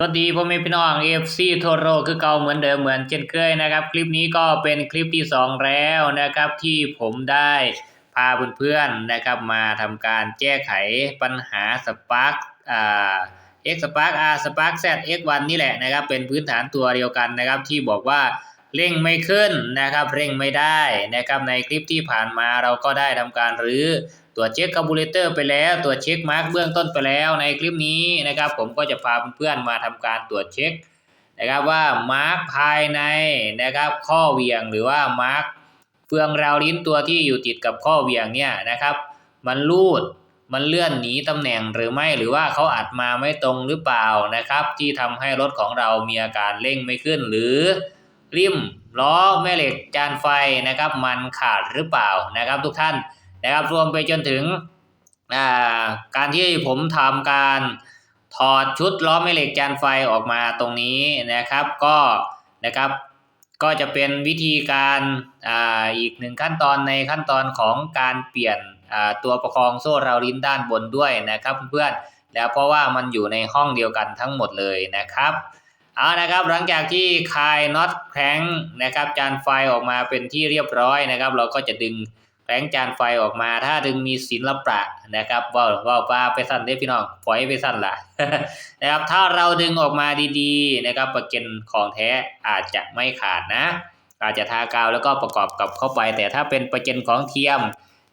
สวัสดีพ่อแม่พี่น้องเอฟซีทั่วโลกคือเก่าเหมือนเดิมเหมือนเช่นเคยนะครับ คลิปนี้ก็เป็นคลิปที่สองแล้วนะครับที่ผมได้พาเพื่อนๆนะครับมาทำการแก้ไขปัญหาสปาร์กอ่า X Spark R Spark Z X1 นี่แหละนะครับเป็นพื้นฐานตัวเดียวกันนะครับที่บอกว่า เร่งไม่ขึ้นนะครับ เร่งไม่ได้นะครับในคลิปที่ผ่านมาเราก็ได้ทำการรื้อตรวจเช็คคาบูเรเตอร์ไปแล้วตรวจเช็คมาร์กเบื้องต้นไปแล้วในคลิปนี้นะครับ ผมก็จะพาเพื่อนๆมาทำการตรวจเช็คนะครับว่ามาร์กภายในนะครับข้อเหวี่ยงหรือว่ามาร์กเฟืองราวลิ้นตัวที่อยู่ติดกับข้อเหวี่ยงเนี่ยนะครับ มันรูดมันเลื่อนหนีตำแหน่งหรือไม่หรือว่าเขาอัดมาไม่ตรงหรือเปล่านะครับ ที่ทำให้รถของเรามีอาการเร่งไม่ขึ้นหรือ ริมล้อแม่เหล็กจานไฟนะครับมันขาดหรือเปล่านะครับทุกท่านนะครับรวมไปจนถึงาการที่ผมทำการถอดชุดล้อแม่เหล็กจานไฟออกมาตรงนี้นะครับก็นะครับก็จะเป็นวิธีการอ,าอีกหนึ่งขั้นตอนในขั้นตอนของการเปลี่ยนตัวประคองโซ่ราวลิ้นด้านบนด้วยนะครับเพื่อนๆแล้วเพราะว่ามันอยู่ในห้องเดียวกันทั้งหมดเลยนะครับ เอานะครับหลังจากที่คลายน็อตแข็งนะครับจานไฟออกมาเป็นที่เรียบร้อยนะครับ เราก็จะดึงแผงจานไฟออกมา ถ้าดึงมีศิลปะนะครับว่าว่าว่าไปสั่นได้พี่น้องปล่อยไปสั่นละนะครับถ้าเราดึงออกมาดีๆนะครับประเก็นของแท้อาจจะไม่ขาดนะ อาจจะทากาวแล้วก็ประกอบกับเข้าไป แต่ถ้าเป็นประเก็นของเทียม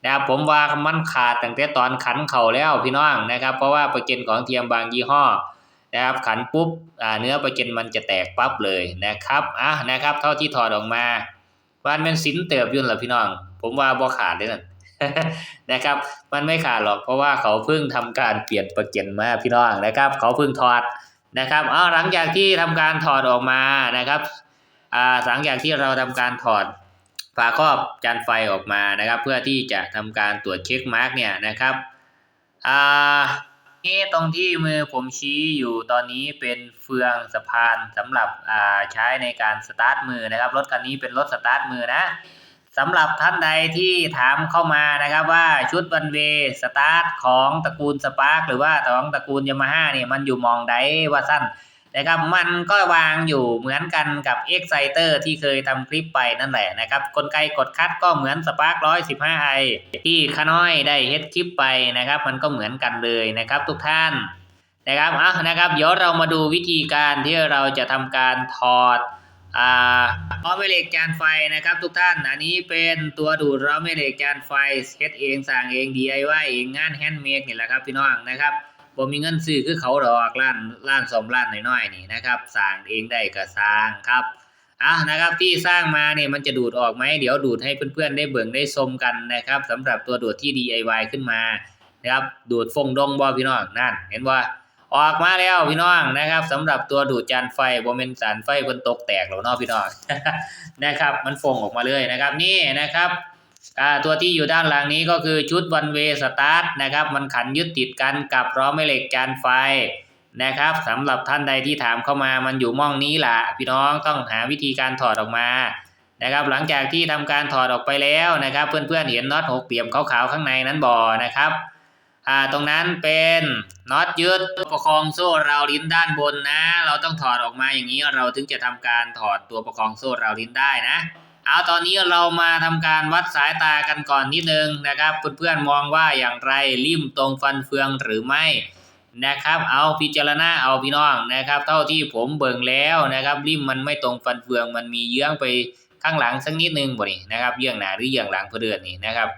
นะครับผมว่ามันขาดตั้งแต่ตอนขันเข่าแล้วพี่น้องนะครับ เพราะว่าประเก็นของเทียมบางยี่ห้อ นะครับขันปุ๊บเนื้อประเก็นมันจะแตกปั๊บเลยนะครับอะนะครับเท่าที่ถอดออกมาวันเป็นสินเติบยุ่นเหรอพี่น้อง ผมว่าบ่ขาดเลยนั่นนะครับ มันไม่ขาดหรอกเพราะว่าเขาเพิ่งทำการเปลี่ยนประเก็นมาพี่น้องนะครับ เขาเพิ่งถอดนะครับเอาหลังจากที่ทำการถอดออกมานะครับอ่าหลังจากที่เราทำการถอดฝาครอบจานไฟออกมานะครับ เพื่อที่จะทำการตรวจเช็คมาร์กเนี่ยนะครับอ่า นี่ตรงที่มือผมชี้อยู่ตอนนี้เป็นเฟืองสะพานสำหรับอ่าใช้ในการสตาร์ทมือนะครับ รถคันนี้เป็นรถสตาร์ทมือนะสำหรับท่านใดที่ถามเข้ามานะครับว่าชุดบันเวสตาร์ทของตระกูลสปาร์คหรือว่าของตระกูลยามาฮ่าเนี่ยมันอยู่มองใดว่าสั้น นะครับมันก็วางอยู่เหมือนกันกับ Exciter ที่เคยทำคลิปไปนั่นแหละนะครับกลไกกดคัดก็เหมือนสปาร์ค115 i ที่ขาน้อยได้เฮ็ดคลิปไปนะครับ มันก็เหมือนกันเลยนะครับทุกท่านนะครับอะนะครับเดี๋ยวเรามาดูวิธีการที่เราจะทำการถอดอ่าล้อแม่เหล็กจานไฟนะครับทุกท่าน อันนี้เป็นตัวดูดล้อแม่เหล็กจานไฟเฮ็ดเองสั่งเอง DIY เองงานแฮนด์เมดนี่แหละครับพี่น้องนะครับ ผมมีเงินซื้อคือเขาดอกร้านร้านสมร้านน้อยๆนี่นะครับสั่งเองได้ก็สร้างครับอะนะครับที่สร้างมาเนี่ยมันจะดูดออกไหมเดี๋ยวดูดให้เพื่อนๆได้เบิ่งได้ชมกันนะครับสำหรับตัวดูดที่ DIY ขึ้นมานะครับดูดฟงดงบ่พี่น้องนั่น เห็นว่าออกมาแล้วพี่น้องนะครับสำหรับตัวดูดจานไฟบ่แม่นจานไฟบนตกแตกแล้วเนาะพี่น้องนะครับ มันฟงออกมาเลยนะครับ นี่นะครับ อ่าตัวที่อยู่ด้านหลังนี้ก็คือชุดวันเวสตาร์ทนะครับมันขันยึดติดกันกับล้อแม่เหล็กจานไฟนะครับสำหรับท่านใดที่ถามเข้ามามันอยู่ม่องนี้ล่ะพี่น้องต้องหาวิธีการถอดออกมานะครับหลังจากที่ทำการถอดออกไปแล้วนะครับ เพื่อนๆเห็นน็อตหกเหลี่ยมขาวๆข้างในนั้นบ่อนะครับอ่าตรงนั้นเป็นน็อตยึดประคองโซ่ราวลิ้นด้านบนนะ เราต้องถอดออกมาอย่างนี้เราถึงจะทำการถอดตัวประคองโซ่ราวลิ้นได้นะ เอาตอนนี้เรามาทำการวัดสายตากันก่อนนิดนึงนะครับเพื่อนๆมองว่าอย่างไรริมตรงฟันเฟืองหรือไม่นะครับ เอาพิจารณาเอาพี่น้องนะครับ เท่าที่ผมเบิ่งแล้วนะครับริมมันไม่ตรงฟันเฟืองมันมีเยื้องไปข้างหลังสักนิดนึงบ่นี่นะครับเยื้องหน้าหรือเยื้องหลังเพื่อนนี่นะครับ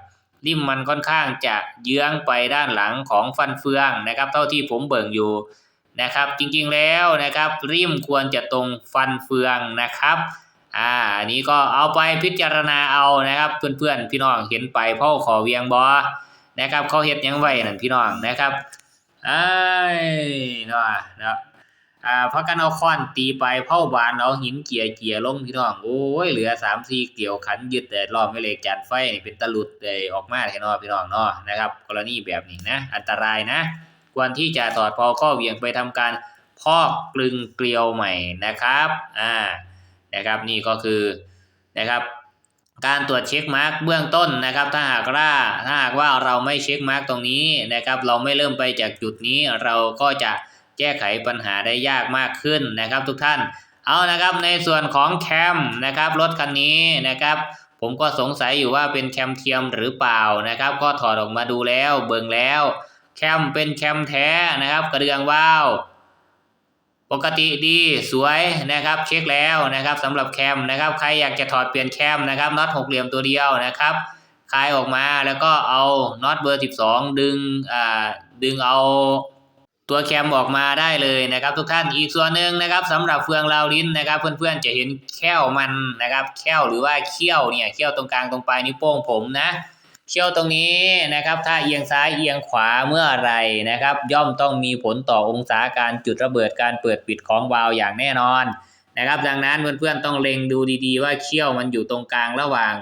ริมมันค่อนข้างจะเยื้องไปด้านหลังของฟันเฟืองนะครับ เท่าที่ผมเบิ่งอยู่นะครับ จริงๆแล้วนะครับริมควรจะตรงฟันเฟืองนะครับ อ่าอันนี้ก็เอาไปพิจารณาเอานะครับ เพื่อนๆพี่น้องเห็นไปพ่อขอเวียงบอนะครับเขาเฮ็ดยังไว้นั่นพี่น้องนะครับไอ้เนาะเนาะอ่าพราะกันเอาค้อนตีไปเผาบานเอาหินเกี่ยเกี่ยลงพี่น้องโอ้ยเหลือสามสี่เกี่ยวขันยึดแต่รอบไม่เล็กจานไฟนี่เป็นตะลุดเลยออกมาแค่นอพี่น้องเนาะนะครับ กรณีแบบนี้นะ อันตรายนะ ควรที่จะถอดพอข้อเวียงไปทำการพอกกลึงเกลียวใหม่นะครับ อ่า นะครับนี่ก็คือนะครับการตรวจเช็คมาร์กเบื้องต้นนะครับ ถ้าหากว่าถ้าหากว่าเราไม่เช็คมาร์กตรงนี้นะครับ เราไม่เริ่มไปจากจุดนี้เราก็จะแก้ไขปัญหาได้ยากมากขึ้นนะครับ ทุกท่านเอานะครับในส่วนของแคมนะครับรถคันนี้นะครับ ผมก็สงสัยอยู่ว่าเป็นแคมเทียมหรือเปล่านะครับ ก็ถอดออกมาดูแล้วเบิ่งแล้ว แคมเป็นแคมแท้นะครับ กระเดื่องว้าว ปกติดีสวยนะครับเช็คแล้วนะครับสำหรับแคมนะครับใครอยากจะถอดเปลี่ยนแคมนะครับน็อตหกเหลี่ยมตัวเดียวนะครับคลายออกมาแล้วก็เอาน็อตเบอร์ 12 ดึงอ่าดึงเอาตัวแคมออกมาได้เลยนะครับ ทุกท่านอีกส่วนหนึ่งนะครับสำหรับเฟืองราวลิ้นนะครับ เพื่อนๆจะเห็นแค่วมันนะครับ แค่วหรือว่าเขี้ยวเนี่ยเขี้ยวตรงกลางตรงปลายนิ้วโป้งผมนะ เขี้ยวตรงนี้นะครับ ถ้าเอียงซ้ายเอียงขวาเมื่อไรนะครับ ย่อมต้องมีผลต่อองศาการจุดระเบิดการเปิดปิดของวาล์วอย่างแน่นอนนะครับ ดังนั้นเพื่อนๆต้องเล็งดูดีๆ ว่าเขี้ยวมันอยู่ตรงกลางระหว่าง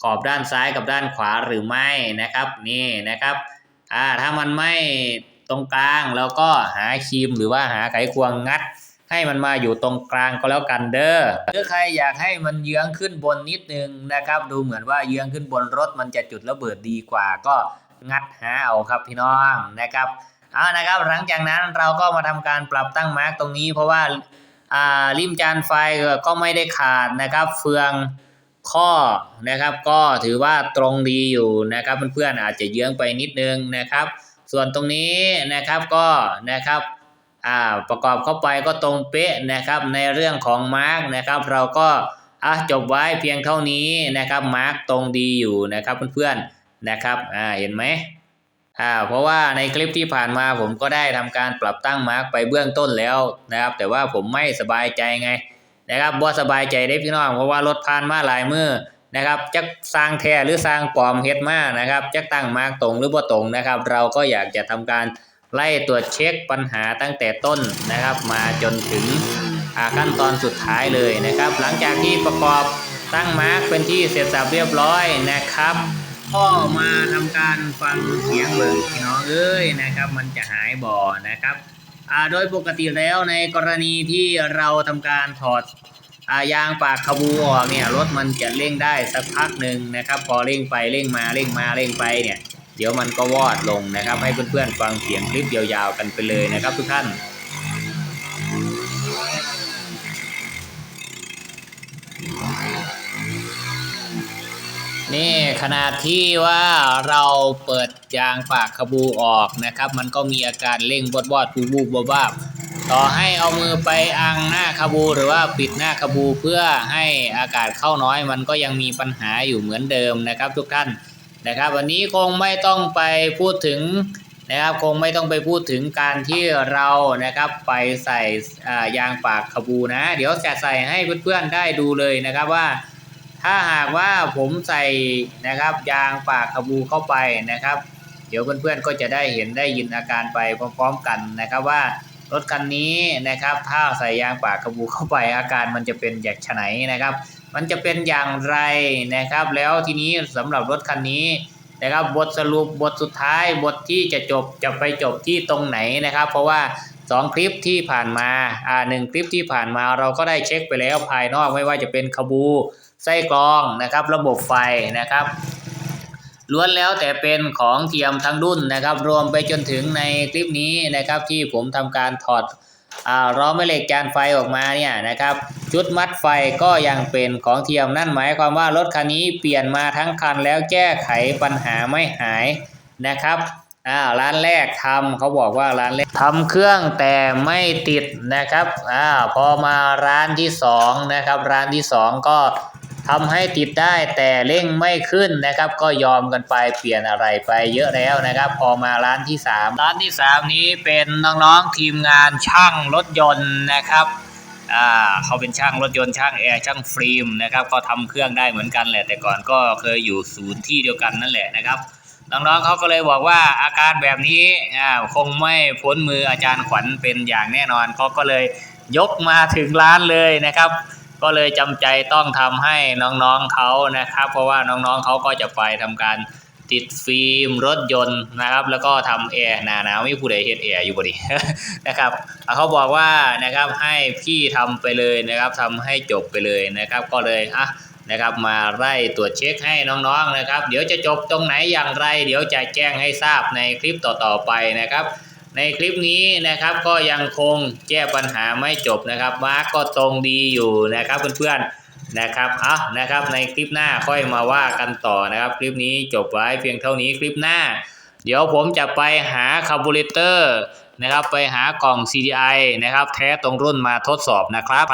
ขอบด้านซ้ายกับด้านขวาหรือไม่นะครับนี่นะครับอ่าถ้ามันไม่ตรงกลางเราก็หาครีมหรือว่าหาไขควงงัด ให้มันมาอยู่ตรงกลางก็แล้วกันเด้อหรือใครอยากให้มันเยื้องขึ้นบนนิดนึงนะครับ ดูเหมือนว่าเยื้องขึ้นบนรถมันจะจุดระเบิดดีกว่าก็งัดหาเอาครับพี่น้องนะครับเอานะครับ หลังจากนั้นเราก็มาทำการปรับตั้งมาร์กตรงนี้ เพราะว่าอ่าริมจานไฟก็ไม่ได้ขาดนะครับ เฟืองข้อนะครับ ก็ถือว่าตรงดีอยู่นะครับเพื่อนๆอาจจะเยื้องไปนิดนึงนะครับ ส่วนตรงนี้นะครับก็นะครับ อ่าประกอบเข้าไปก็ตรงเป๊ะนะครับในเรื่องของมาร์กนะครับ เราก็อะจบไว้เพียงเท่านี้นะครับมาร์กตรงดีอยู่นะครับเพื่อนๆนะครับอ่าเห็นไหมอ่าเพราะว่าในคลิปที่ผ่านมาผมก็ได้ทำการปรับตั้งมาร์กไปเบื้องต้นแล้วนะครับ แต่ว่าผมไม่สบายใจไงนะครับบ่สบายใจได้พี่น้องเพราะว่ารถผ่านมาหลายมือนะครับจักสร้างแท้หรือสร้างปลอมเฮ็ดมานะครับจักตั้งมาร์กตรงหรือบ่ตรงนะครับ เราก็อยากจะทำการ ไล่ตรวจเช็คปัญหาตั้งแต่ต้นนะครับ มาจนถึงขั้นตอนสุดท้ายเลยนะครับ หลังจากที่ประกอบตั้งมาร์กเป็นที่เสร็จสับเรียบร้อยนะครับก็มาทำการฟังเสียงเบิ่งพี่น้องเอ้ยนะครับ มันจะหายบ่อนะครับโดยปกติแล้วในกรณีที่เราทำการถอดอายางปากขบูออกเนี่ยรถมันจะเร่งได้สักพักหนึ่งนะครับ พอเร่งไปเร่งมาเร่งมาเร่งไปเนี่ย เดี๋ยวมันก็วอดลงนะครับ ให้เพื่อนๆฟังเสียงคลิปยาวๆกันไปเลยนะครับ ทุกท่านนี่ขนาดที่ว่าเราเปิดยางปากขบูออกนะครับ มันก็มีอาการเร่งบดบอดบูบูบบ้าบต่อให้เอามือไปอังหน้าขบูหรือว่าปิดหน้าขบูเพื่อให้อากาศเข้าน้อย มันก็ยังมีปัญหาอยู่เหมือนเดิมนะครับ ทุกท่าน นะครับ วันนี้คงไม่ต้องไปพูดถึงนะครับคงไม่ต้องไปพูดถึงการที่เรานะครับไปใส่ยางปากขบูนะ เดี๋ยวจะใส่ให้เพื่อนๆได้ดูเลยนะครับว่า ถ้าหากว่าผมใส่นะครับยางปากขบูเข้าไปนะครับ เดี๋ยวเพื่อนๆก็จะได้เห็นได้ยินอาการไปพร้อมๆกันนะครับว่ารถคันนี้นะครับถ้าใส่ยางปากขบูเข้าไปอาการมันจะเป็นอย่างไฉนนะครับ มันจะเป็นอย่างไรนะครับ แล้วทีนี้สำหรับรถคันนี้นะครับบทสรุปบทสุดท้ายบทที่จะจบจะไปจบที่ตรงไหนนะครับ เพราะว่า 2 คลิปที่ผ่านมาอ่าหนึ่งคลิปที่ผ่านมาเราก็ได้เช็คไปแล้วภายนอกไม่ว่าจะเป็นขบูไส้กรองนะครับ ระบบไฟนะครับล้วนแล้วแต่เป็นของเทียมทั้งรุ่นนะครับ รวมไปจนถึงในคลิปนี้นะครับที่ผมทำการถอด ล้อแม่เหล็กจานไฟออกมาเนี่ยนะครับ ชุดมัดไฟก็ยังเป็นของเทียมนั่นหมายความว่ารถคันนี้เปลี่ยนมาทั้งคันแล้วแก้ไขปัญหาไม่หายนะครับอ่าร้านแรกทำเขาบอกว่าร้านแรกทำเครื่องแต่ไม่ติดนะครับอ่าพอมาร้านที่สองนะครับร้านที่สองก็ ทำให้ติดได้แต่เร่งไม่ขึ้นนะครับ ก็ยอมกันไปเปลี่ยนอะไรไปเยอะแล้วนะครับ พอมาร้านที่สามร้านที่สามนี้เป็นน้องๆทีมงานช่างรถยนต์นะครับอ่าเขาเป็นช่างรถยนต์ช่างแอร์ช่างฟิล์มนะครับก็ทำเครื่องได้เหมือนกันแหละ แต่ก่อนก็เคยอยู่ศูนย์ที่เดียวกันนั่นแหละนะครับน้องๆเขาก็เลยบอกว่าอาการแบบนี้อ่าคงไม่พ้นมืออาจารย์ขวัญเป็นอย่างแน่นอนเขาก็เลยยกมาถึงร้านเลยนะครับ ก็เลยจำใจต้องทำให้น้องๆเขานะครับ เพราะว่าน้องๆเขาก็จะไปทำการติดฟิล์มรถยนต์นะครับ แล้วก็ทำแอร์หนาหนาวไม่ผู้ใดเฮ็ดแอร์อยู่บ่ดีนะครับเขาบอกว่านะครับให้พี่ทำไปเลยนะครับทำให้จบไปเลยนะครับ ก็เลยอะนะครับ มาไล่ตรวจเช็คให้น้องๆนะครับ เดี๋ยวจะจบตรงไหนอย่างไร เดี๋ยวจะแจ้งให้ทราบในคลิปต่อๆไปนะครับ ในคลิปนี้นะครับก็ยังคงแก้ปัญหาไม่จบนะครับมาร์กก็ตรงดีอยู่นะครับเพื่อนๆนะครับอะนะครับในคลิปหน้าค่อยมาว่ากันต่อนะครับ คลิปนี้จบไว้เพียงเท่านี้คลิปหน้า เดี๋ยวผมจะไปหาคาร์บูเรเตอร์นะครับไปหากล่อง CDI นะครับแท้ตรงรุ่นมาทดสอบนะครับ